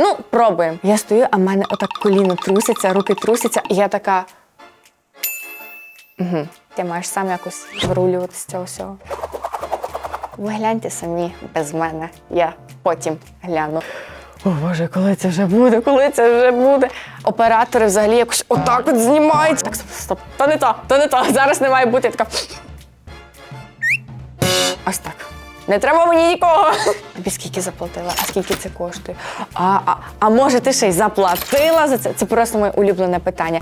Ну, пробуємо. Я стою, а в мене отак коліно труситься, руки трусяться, і я така. Угу. Ти маєш сам якось вирулювати з цього всього. Ви гляньте самі без мене. Я потім гляну. О Боже, коли це вже буде? Коли це вже буде? Оператори взагалі якось отак от знімають. Так, стоп, стоп, то не то, то не то. Зараз не має бути Я така. Ось так. Не треба мені нікого. Тобі скільки заплатила, а скільки це коштує? А, а, а може, ти ще й заплатила за це? Це просто моє улюблене питання.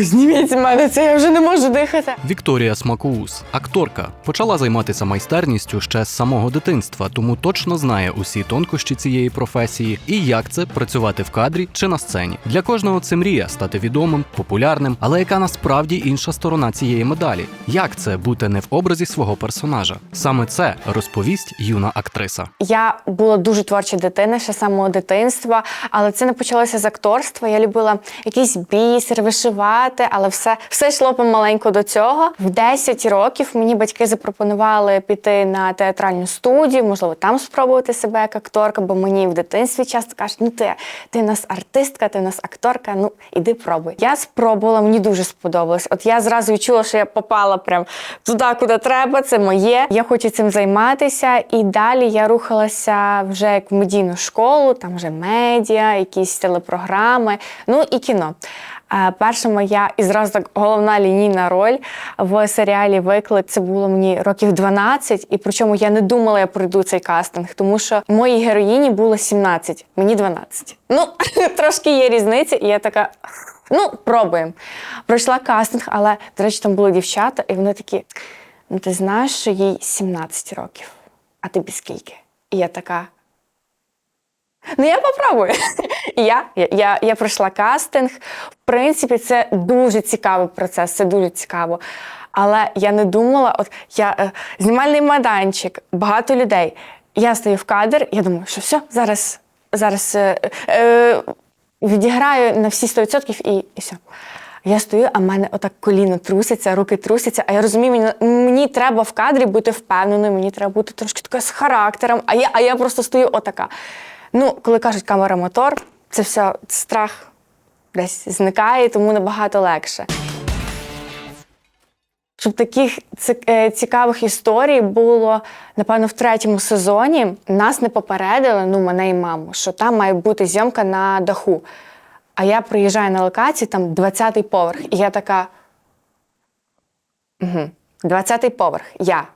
Зніміть з мене це, я вже не можу дихати. Вікторія Смакоус, акторка, почала займатися майстерністю ще з самого дитинства, тому точно знає усі тонкощі цієї професії і як це працювати в кадрі чи на сцені. Для кожного це мрія стати відомим, популярним, але яка насправді інша сторона цієї медалі? Як це бути не в образі свого персонажа? Саме це розповість юна актриса. Я була дуже творча дитина ще самого дитинства, але це не почалося з акторства. Я любила якийсь бісер, вишивати, але все, все йшло помаленьку до цього. В 10 років мені батьки запропонували піти на театральну студію, можливо, там спробувати себе як акторка, бо мені в дитинстві часто кажуть, ну ти, ти в нас артистка, ти в нас акторка, ну іди пробуй. Я спробувала, мені дуже сподобалось. От я зразу відчула, що я попала прям туди, куди треба, це моє. Я хочу цим займатися. І далі я рухалася вже як в медійну школу, там вже медіа, якісь телепрограми, ну і кіно. Е, Перша моя і зразу так головна лінійна роль в серіалі Виклик це було мені років 12, і причому я не думала, я пройду цей кастинг, тому що моїй героїні було 17, мені 12. Ну, трошки є різниця, і я така. Ну, пробуємо. Пройшла кастинг, але, до речі, там були дівчата, і вони такі: ну, ти знаєш, що їй 17 років, а тобі скільки? І я така. Ну, я попробую. Я, я, я, пройшла кастинг. В принципі, це дуже цікавий процес, це дуже цікаво. Але я не думала, от я е, знімальний майданчик, багато людей. Я стою в кадр, я думаю, що все, зараз, зараз е, е, відіграю на всі 100% і, і все. Я стою, а в мене отак коліно труситься, руки трусяться, а я розумію, мені, мені треба в кадрі бути впевненою, мені треба бути трошки така з характером, а я, а я просто стою отака. Ну, коли кажуть камера мотор, це все страх десь зникає, тому набагато легше. Щоб таких е, цікавих історій було, напевно, в третьому сезоні нас не попередили, ну, мене і маму, що там має бути зйомка на даху. А я приїжджаю на локацію, там 20-й поверх, і я така. Угу, 20-й поверх, я.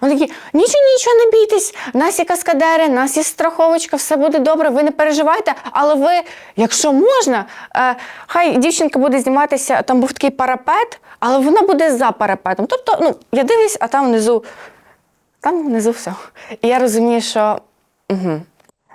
Вони такі, нічого, нічого, не бійтесь, в нас є каскадери, в нас є страховочка, все буде добре, ви не переживайте, але ви, якщо можна, е, хай дівчинка буде зніматися, там був такий парапет, але вона буде за парапетом. Тобто, ну, я дивлюсь, а там внизу, там внизу все. І я розумію, що угу,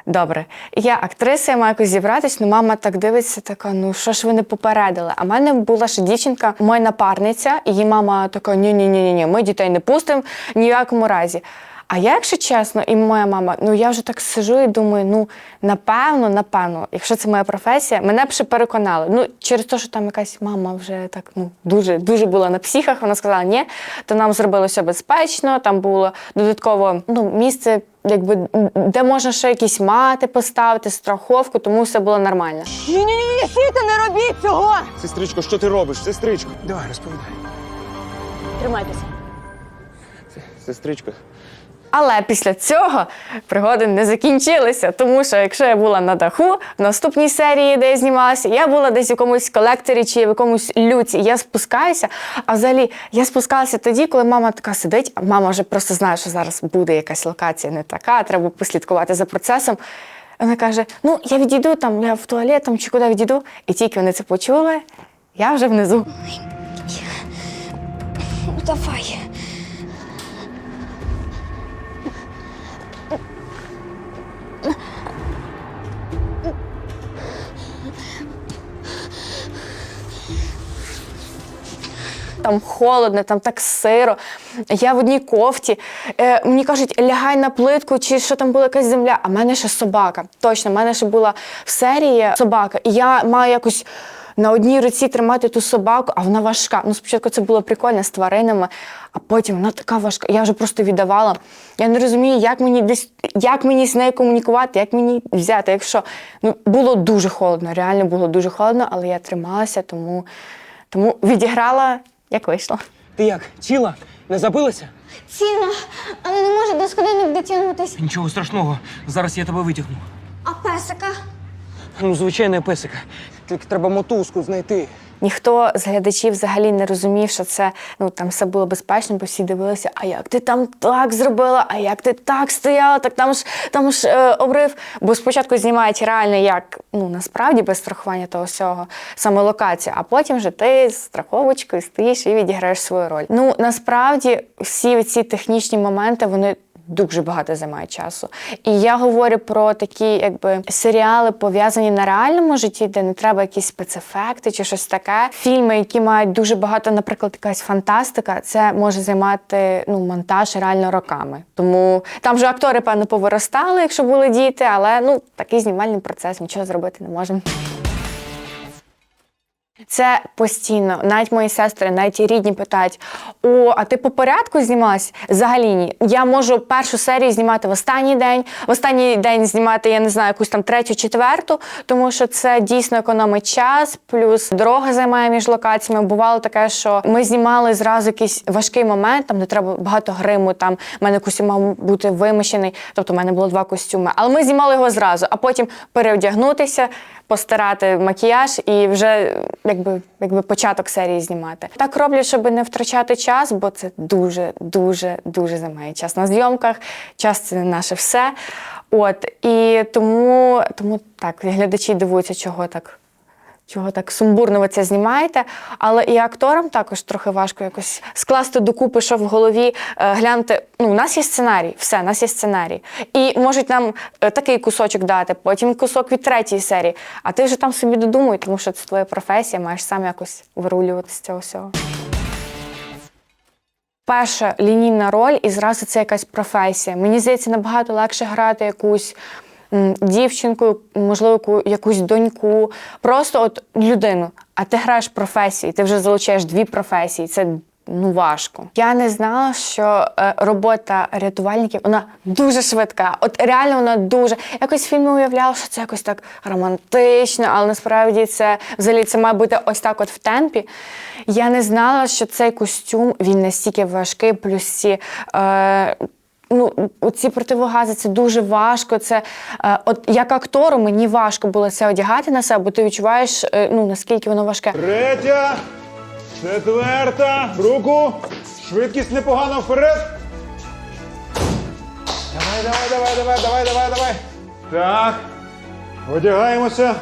добре, я актриса, я маю зібратись, ну мама так дивиться, така, ну що ж ви не попередили? А в мене була ще дівчинка, моя напарниця, і її мама така: ні ні ні ні ми дітей не пустимо ні в якому разі. А я, якщо чесно, і моя мама, ну я вже так сижу і думаю, ну напевно, напевно, якщо це моя професія, мене б ще переконали. Ну, через те, що там якась мама вже так ну дуже дуже була на психах, вона сказала, ні, то нам зробили все безпечно, там було додатково ну, місце, якби де можна ще якісь мати поставити, страховку, тому все було нормально. Ні, ні, ні, сіте, не робіть цього! Сестричко, що ти робиш? Сестричко. Давай, розповідай. Тримайтеся. Сестричко. Але після цього пригоди не закінчилися, тому що якщо я була на даху в наступній серії, де я знімалася, я була десь в якомусь колекторі чи в якомусь люці. Я спускаюся. А взагалі я спускалася тоді, коли мама така сидить, а мама вже просто знає, що зараз буде якась локація не така, треба послідкувати за процесом. Вона каже: Ну, я відійду там, я в туалет там чи куди відійду. І тільки вони це почули, я вже внизу. Ну давай. Там холодно, там так сиро. Я в одній кофті. Е, мені кажуть, лягай на плитку, чи що там була якась земля. А в мене ще собака. Точно, в мене ще була в серії собака. І я маю якось на одній руці тримати ту собаку, а вона важка. Ну, спочатку це було прикольно з тваринами, а потім вона така важка. Я вже просто віддавала. Я не розумію, як мені десь як мені з нею комунікувати, як мені взяти. Якщо ну було дуже холодно, реально було дуже холодно, але я трималася, тому, тому відіграла як вийшло. Ти як? Ціла? Не забилася? Ціна, але не може до сходинок дотягнутися. Нічого страшного. Зараз я тебе витягну. А песика? Ну, звичайно, песика. Тільки треба мотузку знайти. Ніхто з глядачів взагалі не розумів, що це ну там все було безпечно, бо всі дивилися, а як ти там так зробила, а як ти так стояла, так там ж там ж е, обрив. Бо спочатку знімають реально як ну насправді без страхування того всього, саме локація, а потім вже ти з страховочкою стоїш і відіграєш свою роль. Ну насправді всі ці технічні моменти вони дуже багато займає часу. І я говорю про такі, якби серіали пов'язані на реальному житті, де не треба якісь спецефекти чи щось таке. Фільми, які мають дуже багато, наприклад, якась фантастика, це може займати ну монтаж реально роками. Тому там вже актори певно повиростали, якщо були діти, але ну такий знімальний процес, нічого зробити не можемо. Це постійно, навіть мої сестри, навіть і рідні питають: о, а ти по порядку знімалась? Взагалі ні. Я можу першу серію знімати в останній день, в останній день знімати, я не знаю, якусь там третю, четверту, тому що це дійсно економить час, плюс дорога займає між локаціями. Бувало таке, що ми знімали зразу якийсь важкий момент, там де треба багато гриму, там в мене костюм мав бути вимощений, тобто в мене було два костюми. Але ми знімали його зразу, а потім переодягнутися постирати макіяж і вже якби, якби початок серії знімати. Так роблю, щоб не втрачати час, бо це дуже, дуже, дуже займає час на зйомках. Час це не наше все. От і тому, тому так, глядачі дивуються, чого так. Чого так сумбурно ви це знімаєте, але і акторам також трохи важко якось скласти докупи, що в голові е, глянути. Ну, у нас є сценарій, все, у нас є сценарій. І можуть нам е, такий кусочок дати, потім кусок від третьої серії. А ти вже там собі додумуй, тому що це твоя професія, маєш сам якось вирулювати з цього всього. Перша лінійна роль і зразу це якась професія. Мені здається, набагато легше грати якусь дівчинку, можливо, якусь доньку, просто от людину. А ти граєш професії, ти вже залучаєш дві професії. Це ну важко. Я не знала, що е, робота рятувальників вона дуже швидка. От реально вона дуже. Якось фільми уявляла, що це якось так романтично, але насправді це взагалі це має бути ось так, от в темпі. Я не знала, що цей костюм він настільки важкий, плюс ці. Е, Ну, ці противогази це дуже важко. Це е, от як актору мені важко було це одягати на себе, бо ти відчуваєш, е, ну наскільки воно важке. Третя, четверта, руку, швидкість непогано вперед. Давай, давай, давай, давай, давай, давай, давай. Так, одягаємося.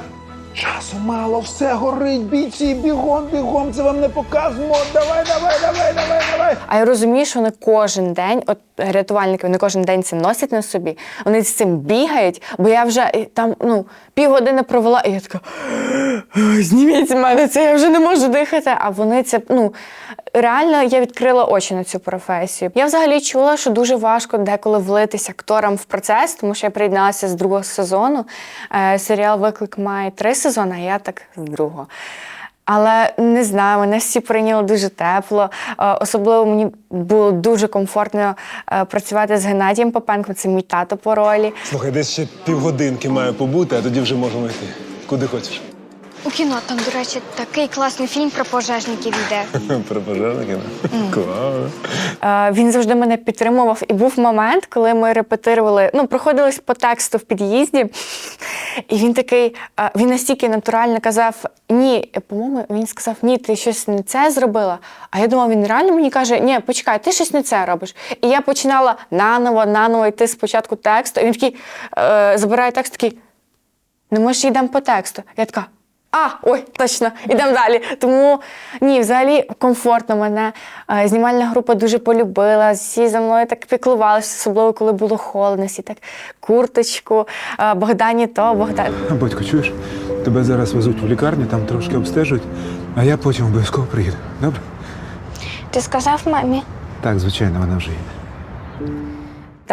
Часу мало, все горить, бійці, бігом, бігом, це вам не показано. Давай, давай, давай, давай, давай. А я розумію, що вони кожен день, от рятувальники, вони кожен день це носять на собі, вони з цим бігають, бо я вже там ну, півгодини провела, і я така «Ой, зніміть з мене це, я вже не можу дихати. А вони це ну реально я відкрила очі на цю професію. Я взагалі чула, що дуже важко деколи влитися акторам в процес, тому що я приєдналася з другого сезону. Е, серіал Виклик має три сезони, а я так з другого. Але не знаю, мене всі прийняли дуже тепло. Е, Особливо мені було дуже комфортно е, працювати з Геннадієм Попенком, це мій тато по ролі. Слухай, десь ще півгодинки маю побути, а тоді вже можемо йти. Куди хочеш? У кіно там, до речі, такий класний фільм про пожежників йде. Про пожежники? Клас. Е, Він завжди мене підтримував. І був момент, коли ми репетирували, ну, проходились по тексту в під'їзді, і він такий, він настільки натурально казав: ні, по-моєму, він сказав, ні, ти щось не це зробила. А я думала, він реально мені каже, ні, почекай, ти щось не це робиш. І я починала наново, наново йти спочатку тексту. І він такий е, забирає текст, такий. Ну, ми ж йдемо по тексту. Я така. А, ой, точно, йдемо далі. Тому ні, взагалі комфортно мене. е, Знімальна група дуже полюбила. Всі за мною так піклувалися, особливо коли було холодно. Всі так курточку, е, Богдані то, Богдан. Батько, чуєш? Тебе зараз везуть в лікарню, там трошки обстежують, а я потім обов'язково приїду. Добре? Ти сказав мамі? Так, звичайно, вона вже є.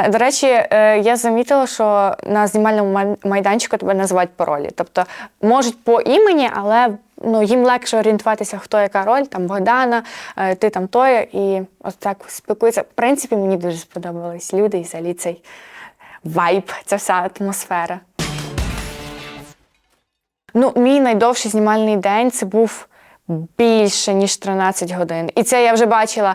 Та, до речі, е, я замітила, що на знімальному майданчику тебе називають по ролі. Тобто можуть по імені, але ну, їм легше орієнтуватися, хто яка роль, там Богдана, е, ти там Тоя, і от так спілкуються. В принципі, мені дуже сподобались люди і взагалі цей вайб, ця вся атмосфера. Ну, мій найдовший знімальний день це був більше ніж 13 годин. І це я вже бачила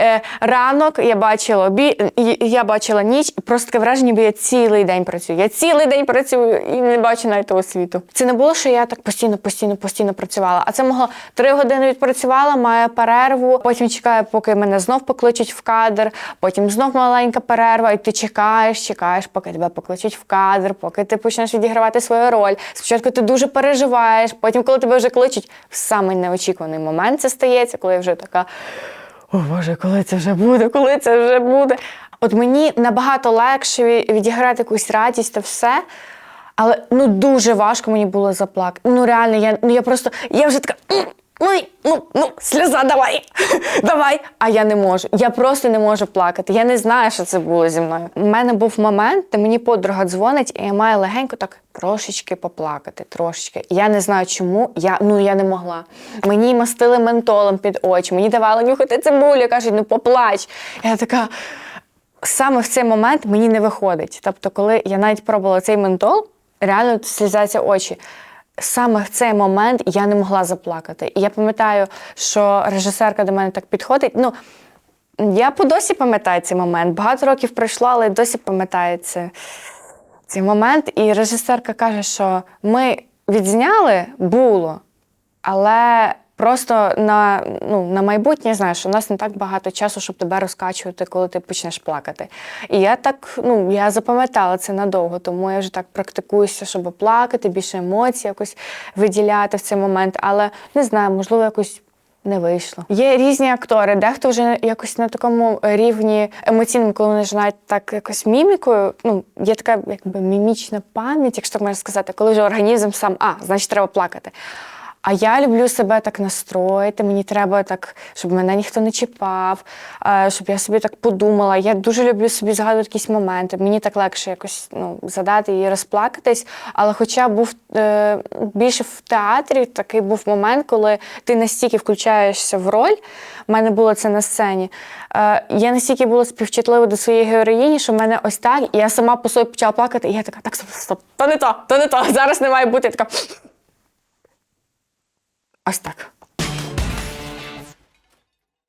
е, ранок, я бачила обі... я бачила ніч, і просто таке враження, ніби я цілий день працюю. Я цілий день працюю і не бачу навіть того світу. Це не було, що я так постійно, постійно, постійно працювала. А це могло три години відпрацювала, маю перерву, потім чекаю, поки мене знов покличуть в кадр, потім знов маленька перерва, і ти чекаєш, чекаєш, поки тебе покличуть в кадр, поки ти почнеш відігравати свою роль. Спочатку ти дуже переживаєш, потім, коли тебе вже кличуть, в самий неочікуваний момент це стається, коли я вже така. О Боже, коли це вже буде, коли це вже буде. От мені набагато легше відіграти якусь радість та все. Але ну дуже важко мені було заплакати. Ну реально, я, ну, я просто, я вже така. «М, Ну, ну, ну, сльоза, давай, давай. А я не можу. Я просто не можу плакати. Я не знаю, що це було зі мною. У мене був момент, де мені подруга дзвонить, і я маю легенько так трошечки поплакати. Трошечки. Я не знаю, чому. Я, ну, я не могла. Мені мастили ментолом під очі, мені давали нюхати цибулю, кажуть, ну поплач. Я така саме в цей момент мені не виходить. Тобто, коли я навіть пробувала цей ментол, реально слізаться очі. Саме в цей момент я не могла заплакати. І я пам'ятаю, що режисерка до мене так підходить. Ну, я по досі пам'ятаю цей момент. Багато років пройшло, але досі пам'ятаю цей момент. І режисерка каже, що ми відзняли було, але просто на, ну, на майбутнє знаєш, у нас не так багато часу, щоб тебе розкачувати, коли ти почнеш плакати. І я так, ну, я запам'ятала це надовго, тому я вже так практикуюся, щоб плакати, більше емоцій якось виділяти в цей момент. Але не знаю, можливо, якось. Не вийшло. Є різні актори, дехто вже якось на такому рівні емоційному, коли вони ж навіть так якось мімікою. Ну, є така якби мімічна пам'ять, якщо так можна сказати, коли вже організм сам, а, значить, треба плакати. А я люблю себе так настроїти. Мені треба так, щоб мене ніхто не чіпав, е, щоб я собі так подумала. Я дуже люблю собі згадувати якісь моменти. Мені так легше якось ну, задати і розплакатись. Але хоча був е, більше в театрі, такий був момент, коли ти настільки включаєшся в роль. У мене було це на сцені. Е, я настільки була співчутлива до своєї героїні, що в мене ось так, і я сама по собі почала плакати, і я така, так, стоп, стоп, то не то, то не то, зараз не має бути. Я така. Ось так.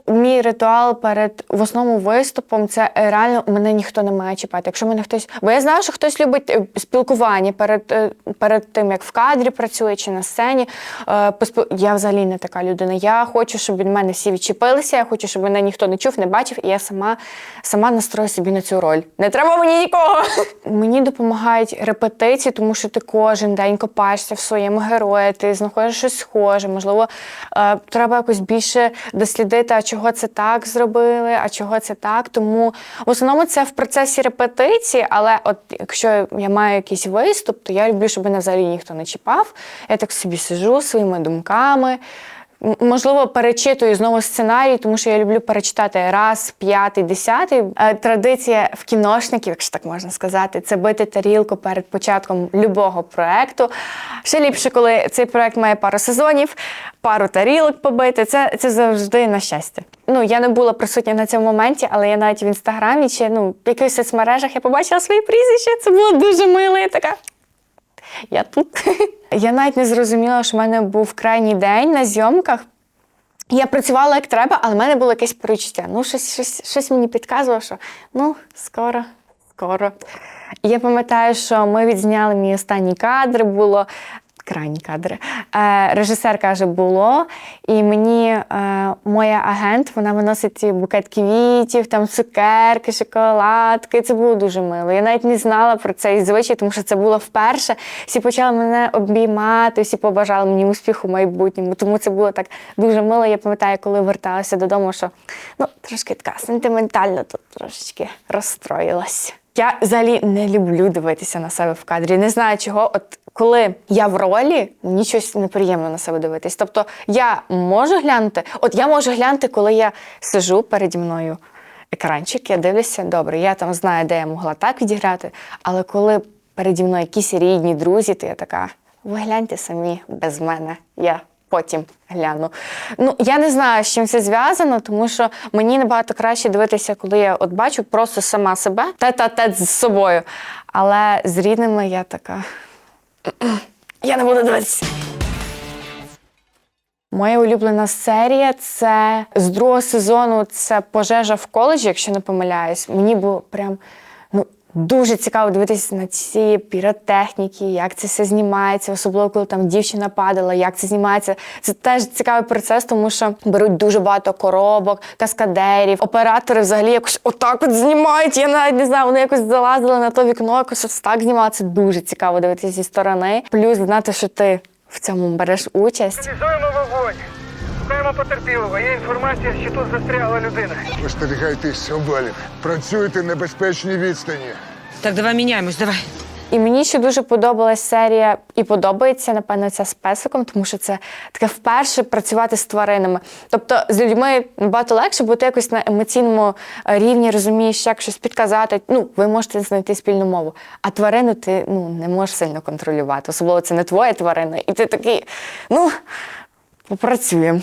Мій ритуал перед в основному виступом це реально мене ніхто не має чіпати. Якщо мене хтось. Бо я знаю, що хтось любить е, спілкування перед, е, перед тим, як в кадрі працює чи на сцені. Е. Я взагалі не така людина. Я хочу, щоб від мене всі відчепилися, я хочу, щоб мене ніхто не чув, не бачив, і я сама, сама настрою собі на цю роль. Не треба мені нікого. Мені допомагають репетиції, тому що ти кожен день копаєшся в своєму герої, ти знаходиш щось схоже. Можливо, треба якось більше дослідити, а чого це так зробили, а чого це так. Тому в основному це в процесі репетиції, але от якщо я маю якийсь виступ, то я люблю, щоб мене взагалі ніхто не чіпав. Я так собі сижу своїми думками. Можливо, перечитую знову сценарій, тому що я люблю перечитати раз, п'ятий, десятий. Е, Традиція в кіношників, якщо так можна сказати, це бити тарілку перед початком любого проекту. Ще ліпше, коли цей проект має пару сезонів, пару тарілок побити. Це, це завжди на щастя. Ну, я не була присутня на цьому моменті, але я навіть в інстаграмі чи ну, в якихось соцмережах я побачила своє прізвище. Це було дуже мило. Я така. Я тут. Я навіть не зрозуміла, що в мене був крайній день на зйомках. Я працювала як треба, але в мене було якесь перечуття. Ну, щось, щось, щось мені підказувало, що ну, скоро, скоро. Я пам'ятаю, що ми відзняли мій останній кадр, було крайні кадри. Е, режисер каже, було. І мені е, моя агент вона виносить ці букет квітів, там цукерки, шоколадки. Це було дуже мило. Я навіть не знала про цей звичай, тому що це було вперше. Всі почали мене обіймати, всі побажали мені успіху в майбутньому. Тому це було так дуже мило. Я пам'ятаю, коли верталася додому, що ну трошки така сентиментально тут трошечки розстроїлась. Я взагалі не люблю дивитися на себе в кадрі. Не знаю чого. От коли я в ролі, мені щось неприємно на себе дивитись. Тобто я можу глянути, от я можу глянути, коли я сижу переді мною екранчик, я дивлюся, добре, я там знаю, де я могла так відіграти, але коли переді мною якісь рідні, друзі, то я така, ви гляньте самі без мене. Я потім гляну. Ну, я не знаю, з чим це зв'язано, тому що мені набагато краще дивитися, коли я от бачу просто сама себе, тет-а-тет з собою. Але з рідними я така. Я не буду дивитися. Моя улюблена серія це з другого сезону це пожежа в коледжі, якщо не помиляюсь. Мені було прям дуже цікаво дивитися на ці піротехніки, як це все знімається, особливо коли там дівчина падала, як це знімається. Це теж цікавий процес, тому що беруть дуже багато коробок, каскадерів, оператори взагалі якось отак от знімають. Я навіть не знаю, вони якось залазили на то вікно, якось ось так знімали. Це дуже цікаво дивитися зі сторони. Плюс знати, що ти в цьому береш участь. Організуємо вогонь. Шукаємо потерпілого. Є інформація, що тут застрягла людина. Остерігайтесь обвалів. Працюйте на безпечній відстані. Так, давай міняємось, давай. І мені ще дуже подобалась серія, і подобається, напевно, ця з песиком, тому що це таке вперше працювати з тваринами. Тобто з людьми набагато легше, бо ти якось на емоційному е, рівні розумієш, як щось підказати. Ну, ви можете знайти спільну мову. А тварину ти ну, не можеш сильно контролювати. Особливо це не твоя тварина. І ти такий, ну, попрацюємо.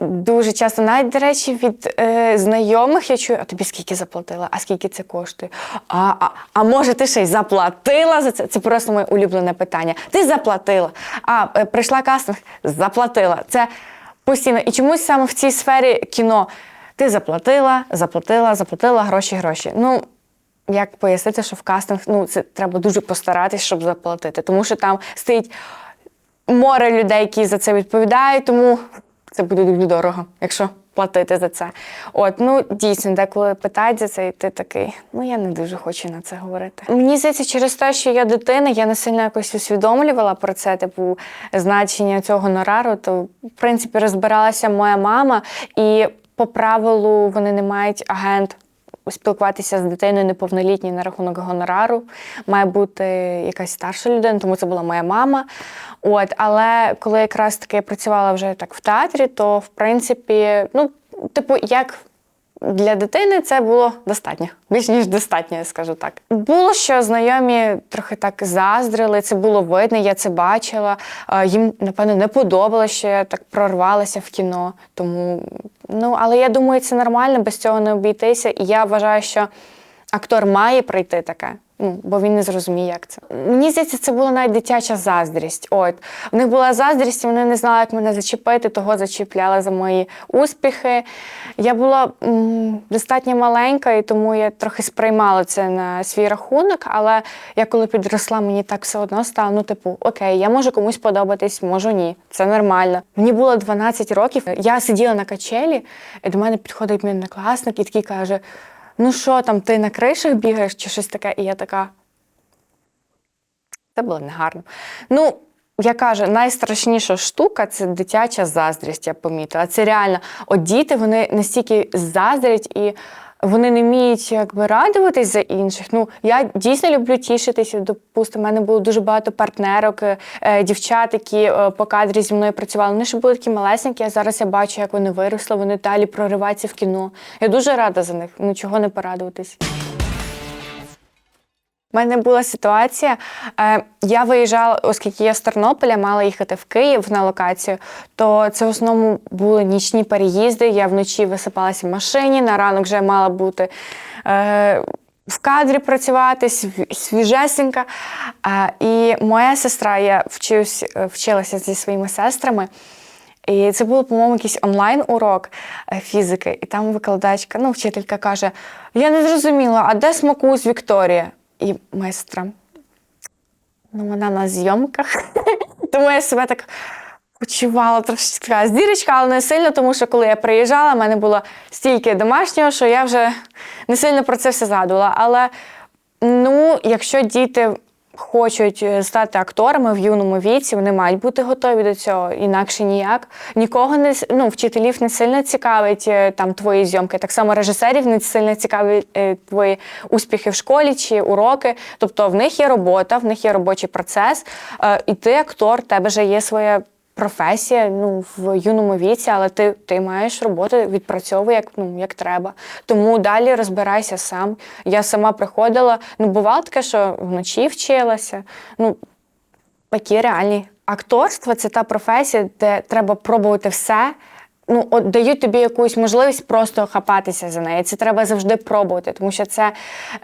Дуже часто, навіть, до речі, від е, знайомих я чую, а тобі скільки заплатила, а скільки це коштує? А, а, а може, ти ще й заплатила за це? Це просто моє улюблене питання. Ти заплатила. А е, прийшла кастинг, заплатила. Це постійно. І чомусь саме в цій сфері кіно ти заплатила, заплатила, заплатила гроші, гроші. Ну, як пояснити, що в кастинг ну, це треба дуже постаратись, щоб заплатити. Тому що там стоїть море людей, які за це відповідають, тому це буде дуже дорого, якщо платити за це. От, ну дійсно, деколи питають за це, і ти такий, ну я не дуже хочу на це говорити. Мені здається, через те, що я дитина, я не сильно якось усвідомлювала про це, типу, значення цього гонорару, то в принципі розбиралася моя мама, і по правилу вони не мають агент спілкуватися з дитиною неповнолітньою на рахунок гонорару. Має бути якась старша людина, тому це була моя мама. От, але коли якраз таки працювала вже так в театрі, то в принципі, ну, типу, як для дитини це було достатньо, більш ніж достатньо, я скажу так. Було, що знайомі трохи так заздрили, це було видно, я це бачила. Їм, напевно, не подобалося, що я так прорвалася в кіно. Тому, ну, але я думаю, це нормально, без цього не обійтися. І я вважаю, що актор має пройти таке. Ну, бо він не зрозуміє, як це. Мені здається, це була навіть дитяча заздрість. От в них була заздрість, і вони не знали, як мене зачепити, того зачіпляли за мої успіхи. Я була м, достатньо маленька, і тому я трохи сприймала це на свій рахунок. Але я коли підросла, мені так все одно стало. Ну, типу, окей, я можу комусь подобатись, можу ні. Це нормально. Мені було 12 років. Я сиділа на качелі, і до мене підходить мій однокласник і такий каже: ну що там, ти на кришах бігаєш чи щось таке? І я така. Це було негарно. Ну, я кажу, найстрашніша штука це дитяча заздрість, я помітила. Це реально, от діти вони настільки заздрять і вони не вміють якби радуватись за інших. Ну, я дійсно люблю тішитися. Допустимо, в мене було дуже багато партнерок, е, дівчат, які е, по кадрі зі мною працювали. Вони ще були такі малесенькі, а зараз я бачу, як вони виросли, вони далі прориваються в кіно. Я дуже рада за них. Ну чого не порадуватись. У мене була ситуація. Е, я виїжджала, оскільки я з Тернополя, мала їхати в Київ на локацію, то це в основному були нічні переїзди. Я вночі висипалася в машині, на ранок вже мала бути е, в кадрі працювати, свіжесенька. Е, і моя сестра, я вчився, вчилася зі своїми сестрами. І це був, по-моєму, якийсь онлайн-урок е, фізики, і там викладачка, ну, вчителька каже: Я не зрозуміла, а де смакусь Вікторія? І майстра. Ну, вона на зйомках. Тому я себе так почувала трошки така здірочка, але не сильно, тому що коли я приїжджала, в мене було стільки домашнього, що я вже не сильно про це все згадувала. Але ну, якщо діти хочуть е, стати акторами в юному віці, вони мають бути готові до цього, інакше ніяк. Нікого не ну, вчителів не сильно цікавить е, там твої зйомки. Так само режисерів не сильно цікавить е, твої успіхи в школі чи уроки. Тобто в них є робота, в них є робочий процес, і ти актор, в тебе вже є своя. Професія ну в юному віці, але ти, ти маєш роботу, відпрацьовуй як ну як треба. Тому далі розбирайся сам. Я сама приходила. Ну бувало таке, що вночі вчилася. Ну такі реальні акторство це та професія, де треба пробувати все. Ну, от дають тобі якусь можливість просто хапатися за неї. Це треба завжди пробувати, тому що це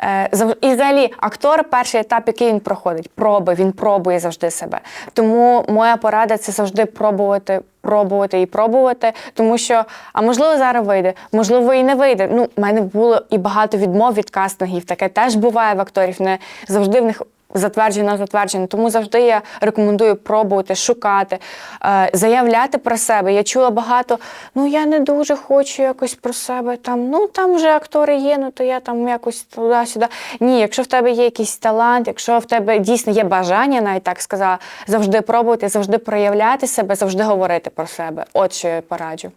е, зав... і взагалі актор перший етап, який він проходить, проби, він пробує завжди себе. Тому моя порада це завжди пробувати, пробувати і пробувати, тому що, а можливо, зараз вийде, можливо, і не вийде. Ну, в мене було і багато відмов від кастингів. Таке теж буває в акторів. Не завжди в них затверджено, затверджено. Тому завжди я рекомендую пробувати, шукати, е, заявляти про себе. Я чула багато, ну я не дуже хочу якось про себе там. Ну там вже актори є, ну то я там якось туди-сюди. Ні, якщо в тебе є якийсь талант, якщо в тебе дійсно є бажання, навіть так сказала, завжди пробувати, завжди проявляти себе, завжди говорити про себе. От що я пораджу.